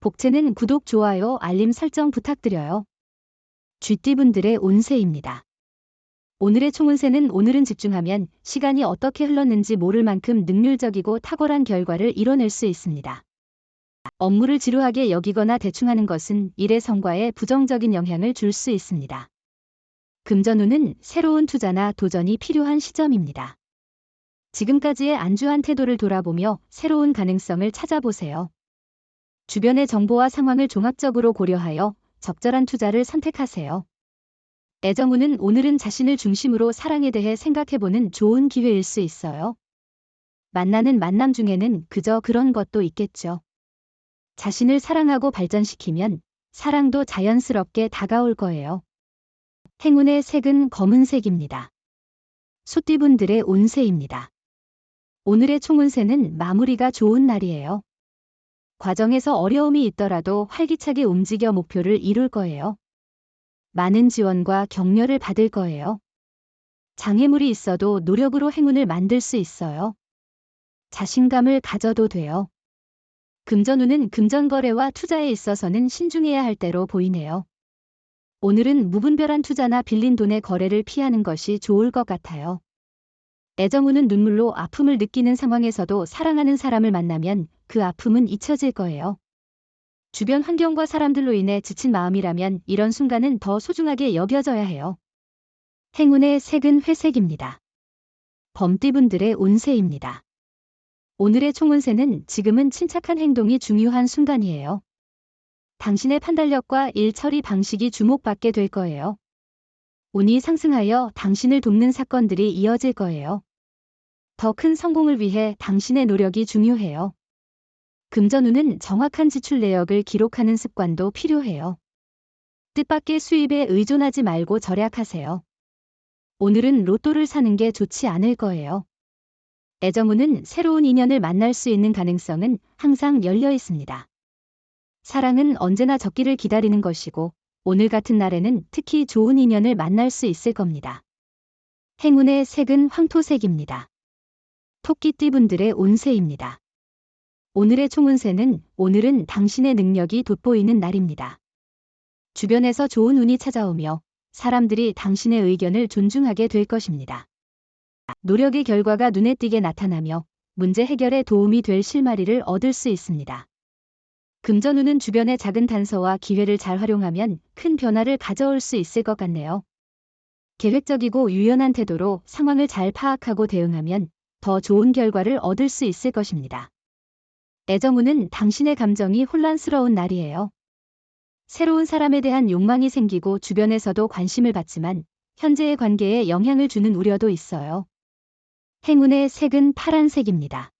복채는 구독, 좋아요, 알림 설정 부탁드려요. 쥐띠분들의 운세입니다. 오늘의 총운세는 오늘은 집중하면 시간이 어떻게 흘렀는지 모를 만큼 능률적이고 탁월한 결과를 이뤄낼 수 있습니다. 업무를 지루하게 여기거나 대충하는 것은 일의 성과에 부정적인 영향을 줄 수 있습니다. 금전운은 새로운 투자나 도전이 필요한 시점입니다. 지금까지의 안주한 태도를 돌아보며 새로운 가능성을 찾아보세요. 주변의 정보와 상황을 종합적으로 고려하여 적절한 투자를 선택하세요. 애정운은 오늘은 자신을 중심으로 사랑에 대해 생각해보는 좋은 기회일 수 있어요. 만나는 만남 중에는 그저 그런 것도 있겠죠. 자신을 사랑하고 발전시키면 사랑도 자연스럽게 다가올 거예요. 행운의 색은 검은색입니다. 소띠분들의 운세입니다. 오늘의 총운세는 마무리가 좋은 날이에요. 과정에서 어려움이 있더라도 활기차게 움직여 목표를 이룰 거예요. 많은 지원과 격려를 받을 거예요. 장애물이 있어도 노력으로 행운을 만들 수 있어요. 자신감을 가져도 돼요. 금전운은 금전거래와 투자에 있어서는 신중해야 할 때로 보이네요. 오늘은 무분별한 투자나 빌린 돈의 거래를 피하는 것이 좋을 것 같아요. 애정운은 눈물로 아픔을 느끼는 상황에서도 사랑하는 사람을 만나면 그 아픔은 잊혀질 거예요. 주변 환경과 사람들로 인해 지친 마음이라면 이런 순간은 더 소중하게 여겨져야 해요. 행운의 색은 회색입니다. 범띠분들의 운세입니다. 오늘의 총운세는 지금은 침착한 행동이 중요한 순간이에요. 당신의 판단력과 일 처리 방식이 주목받게 될 거예요. 운이 상승하여 당신을 돕는 사건들이 이어질 거예요. 더 큰 성공을 위해 당신의 노력이 중요해요. 금전운은 정확한 지출 내역을 기록하는 습관도 필요해요. 뜻밖의 수입에 의존하지 말고 절약하세요. 오늘은 로또를 사는 게 좋지 않을 거예요. 애정운은 새로운 인연을 만날 수 있는 가능성은 항상 열려 있습니다. 사랑은 언제나 적기를 기다리는 것이고 오늘 같은 날에는 특히 좋은 인연을 만날 수 있을 겁니다. 행운의 색은 황토색입니다. 토끼띠분들의 운세입니다. 오늘의 총운세는 오늘은 당신의 능력이 돋보이는 날입니다. 주변에서 좋은 운이 찾아오며 사람들이 당신의 의견을 존중하게 될 것입니다. 노력의 결과가 눈에 띄게 나타나며 문제 해결에 도움이 될 실마리를 얻을 수 있습니다. 금전운은 주변의 작은 단서와 기회를 잘 활용하면 큰 변화를 가져올 수 있을 것 같네요. 계획적이고 유연한 태도로 상황을 잘 파악하고 대응하면 더 좋은 결과를 얻을 수 있을 것입니다. 애정운은 당신의 감정이 혼란스러운 날이에요. 새로운 사람에 대한 욕망이 생기고 주변에서도 관심을 받지만 현재의 관계에 영향을 주는 우려도 있어요. 행운의 색은 파란색입니다.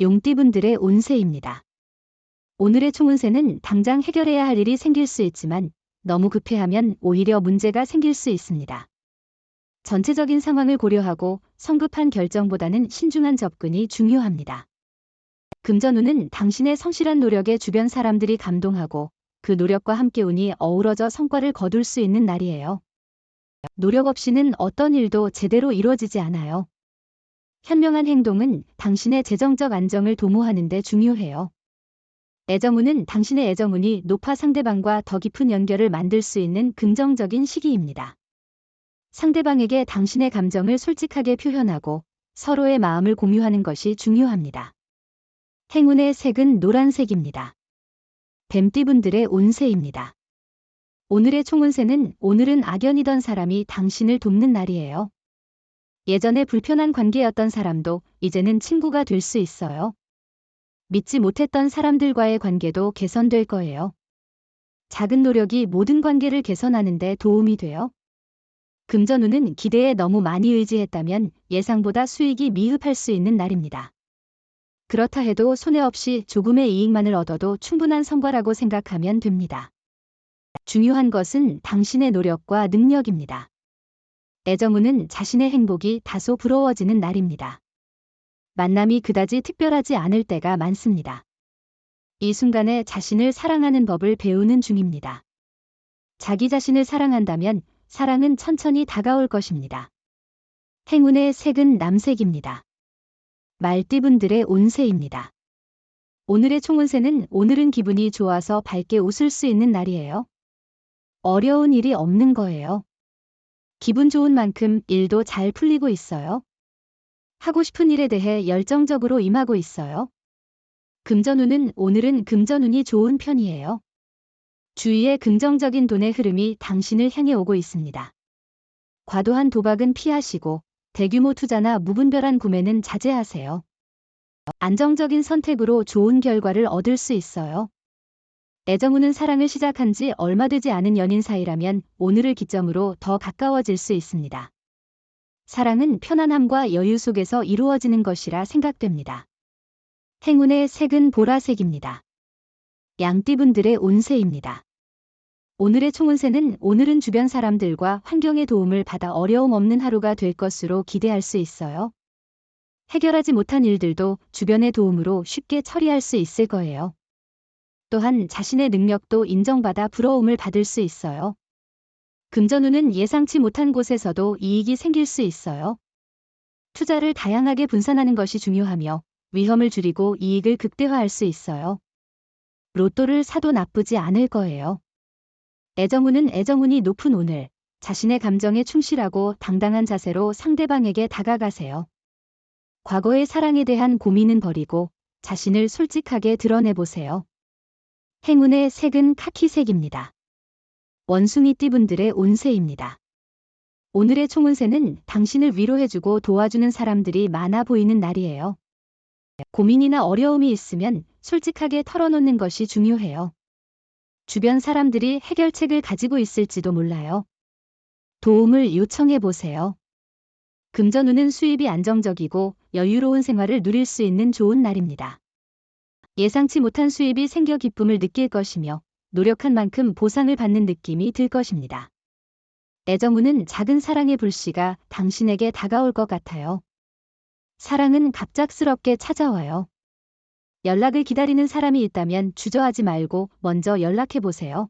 용띠분들의 운세입니다. 오늘의 총운세는 당장 해결해야 할 일이 생길 수 있지만 너무 급해하면 오히려 문제가 생길 수 있습니다. 전체적인 상황을 고려하고 성급한 결정보다는 신중한 접근이 중요합니다. 금전운은 당신의 성실한 노력에 주변 사람들이 감동하고 그 노력과 함께 운이 어우러져 성과를 거둘 수 있는 날이에요. 노력 없이는 어떤 일도 제대로 이루어지지 않아요. 현명한 행동은 당신의 재정적 안정을 도모하는 데 중요해요. 애정운은 당신의 애정운이 높아 상대방과 더 깊은 연결을 만들 수 있는 긍정적인 시기입니다. 상대방에게 당신의 감정을 솔직하게 표현하고 서로의 마음을 공유하는 것이 중요합니다. 행운의 색은 노란색입니다. 뱀띠분들의 운세입니다. 오늘의 총운세는 오늘은 악연이던 사람이 당신을 돕는 날이에요. 예전에 불편한 관계였던 사람도 이제는 친구가 될 수 있어요. 믿지 못했던 사람들과의 관계도 개선될 거예요. 작은 노력이 모든 관계를 개선하는데 도움이 돼요. 금전운은 기대에 너무 많이 의지했다면 예상보다 수익이 미흡할 수 있는 날입니다. 그렇다 해도 손해 없이 조금의 이익만을 얻어도 충분한 성과라고 생각하면 됩니다. 중요한 것은 당신의 노력과 능력입니다. 애정우는 자신의 행복이 다소 부러워지는 날입니다. 만남이 그다지 특별하지 않을 때가 많습니다. 이 순간에 자신을 사랑하는 법을 배우는 중입니다. 자기 자신을 사랑한다면 사랑은 천천히 다가올 것입니다. 행운의 색은 남색입니다. 말띠분들의 운세입니다. 오늘의 총운세는 오늘은 기분이 좋아서 밝게 웃을 수 있는 날이에요. 어려운 일이 없는 거예요. 기분 좋은 만큼 일도 잘 풀리고 있어요. 하고 싶은 일에 대해 열정적으로 임하고 있어요. 금전운은 오늘은 금전운이 좋은 편이에요. 주위에 긍정적인 돈의 흐름이 당신을 향해 오고 있습니다. 과도한 도박은 피하시고 대규모 투자나 무분별한 구매는 자제하세요. 안정적인 선택으로 좋은 결과를 얻을 수 있어요. 애정우는 사랑을 시작한 지 얼마 되지 않은 연인 사이라면 오늘을 기점으로 더 가까워질 수 있습니다. 사랑은 편안함과 여유 속에서 이루어지는 것이라 생각됩니다. 행운의 색은 보라색입니다. 양띠분들의 운세입니다. 오늘의 총운세는 오늘은 주변 사람들과 환경의 도움을 받아 어려움 없는 하루가 될 것으로 기대할 수 있어요. 해결하지 못한 일들도 주변의 도움으로 쉽게 처리할 수 있을 거예요. 또한 자신의 능력도 인정받아 부러움을 받을 수 있어요. 금전운은 예상치 못한 곳에서도 이익이 생길 수 있어요. 투자를 다양하게 분산하는 것이 중요하며 위험을 줄이고 이익을 극대화할 수 있어요. 로또를 사도 나쁘지 않을 거예요. 애정운은 애정운이 높은 오늘, 자신의 감정에 충실하고 당당한 자세로 상대방에게 다가가세요. 과거의 사랑에 대한 고민은 버리고 자신을 솔직하게 드러내보세요. 행운의 색은 카키색입니다. 원숭이 띠분들의 운세입니다. 오늘의 총운세는 당신을 위로해주고 도와주는 사람들이 많아 보이는 날이에요. 고민이나 어려움이 있으면 솔직하게 털어놓는 것이 중요해요. 주변 사람들이 해결책을 가지고 있을지도 몰라요. 도움을 요청해 보세요. 금전운은 수입이 안정적이고 여유로운 생활을 누릴 수 있는 좋은 날입니다. 예상치 못한 수입이 생겨 기쁨을 느낄 것이며 노력한 만큼 보상을 받는 느낌이 들 것입니다. 애정운은 작은 사랑의 불씨가 당신에게 다가올 것 같아요. 사랑은 갑작스럽게 찾아와요. 연락을 기다리는 사람이 있다면 주저하지 말고 먼저 연락해 보세요.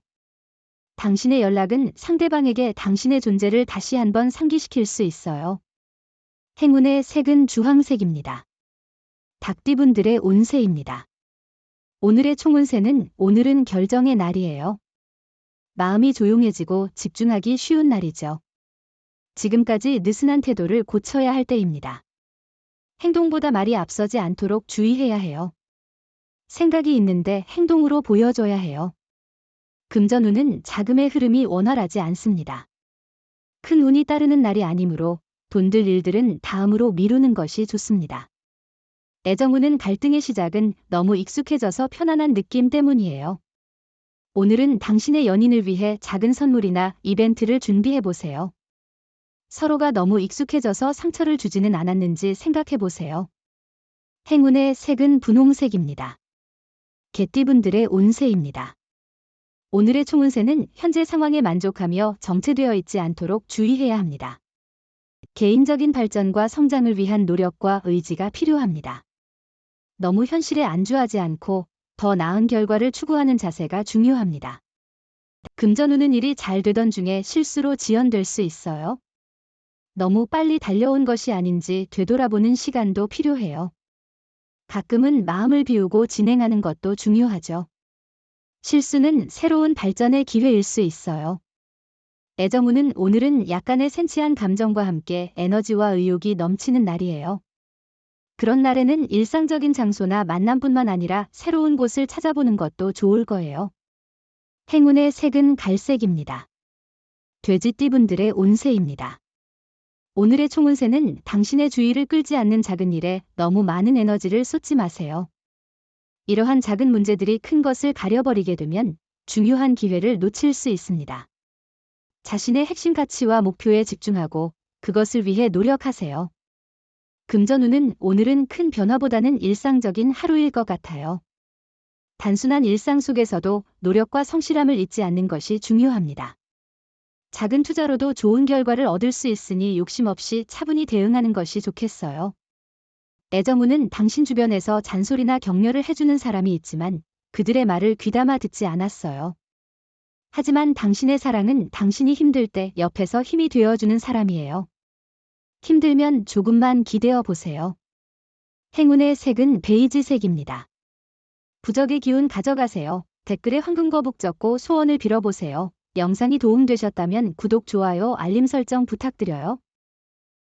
당신의 연락은 상대방에게 당신의 존재를 다시 한번 상기시킬 수 있어요. 행운의 색은 주황색입니다. 닭띠분들의 운세입니다. 오늘의 총운세는 오늘은 결정의 날이에요. 마음이 조용해지고 집중하기 쉬운 날이죠. 지금까지 느슨한 태도를 고쳐야 할 때입니다. 행동보다 말이 앞서지 않도록 주의해야 해요. 생각이 있는데 행동으로 보여줘야 해요. 금전운은 자금의 흐름이 원활하지 않습니다. 큰 운이 따르는 날이 아니므로 돈 들 일들은 다음으로 미루는 것이 좋습니다. 애정운은 갈등의 시작은 너무 익숙해져서 편안한 느낌 때문이에요. 오늘은 당신의 연인을 위해 작은 선물이나 이벤트를 준비해 보세요. 서로가 너무 익숙해져서 상처를 주지는 않았는지 생각해 보세요. 행운의 색은 분홍색입니다. 개띠분들의 운세입니다. 오늘의 총운세는 현재 상황에 만족하며 정체되어 있지 않도록 주의해야 합니다. 개인적인 발전과 성장을 위한 노력과 의지가 필요합니다. 너무 현실에 안주하지 않고 더 나은 결과를 추구하는 자세가 중요합니다. 금전운은 일이 잘 되던 중에 실수로 지연될 수 있어요. 너무 빨리 달려온 것이 아닌지 되돌아보는 시간도 필요해요. 가끔은 마음을 비우고 진행하는 것도 중요하죠. 실수는 새로운 발전의 기회일 수 있어요. 애정우는 오늘은 약간의 센치한 감정과 함께 에너지와 의욕이 넘치는 날이에요. 그런 날에는 일상적인 장소나 만남뿐만 아니라 새로운 곳을 찾아보는 것도 좋을 거예요. 행운의 색은 갈색입니다. 돼지띠분들의 운세입니다. 오늘의 총운세는 당신의 주의를 끌지 않는 작은 일에 너무 많은 에너지를 쏟지 마세요. 이러한 작은 문제들이 큰 것을 가려버리게 되면 중요한 기회를 놓칠 수 있습니다. 자신의 핵심 가치와 목표에 집중하고 그것을 위해 노력하세요. 금전운은 오늘은 큰 변화보다는 일상적인 하루일 것 같아요. 단순한 일상 속에서도 노력과 성실함을 잊지 않는 것이 중요합니다. 작은 투자로도 좋은 결과를 얻을 수 있으니 욕심 없이 차분히 대응하는 것이 좋겠어요. 애정우는 당신 주변에서 잔소리나 격려를 해주는 사람이 있지만 그들의 말을 귀담아 듣지 않았어요. 하지만 당신의 사랑은 당신이 힘들 때 옆에서 힘이 되어주는 사람이에요. 힘들면 조금만 기대어 보세요. 행운의 색은 베이지색입니다. 부적의 기운 가져가세요. 댓글에 황금거북 적고 소원을 빌어보세요. 영상이 도움되셨다면 구독, 좋아요, 알림 설정 부탁드려요.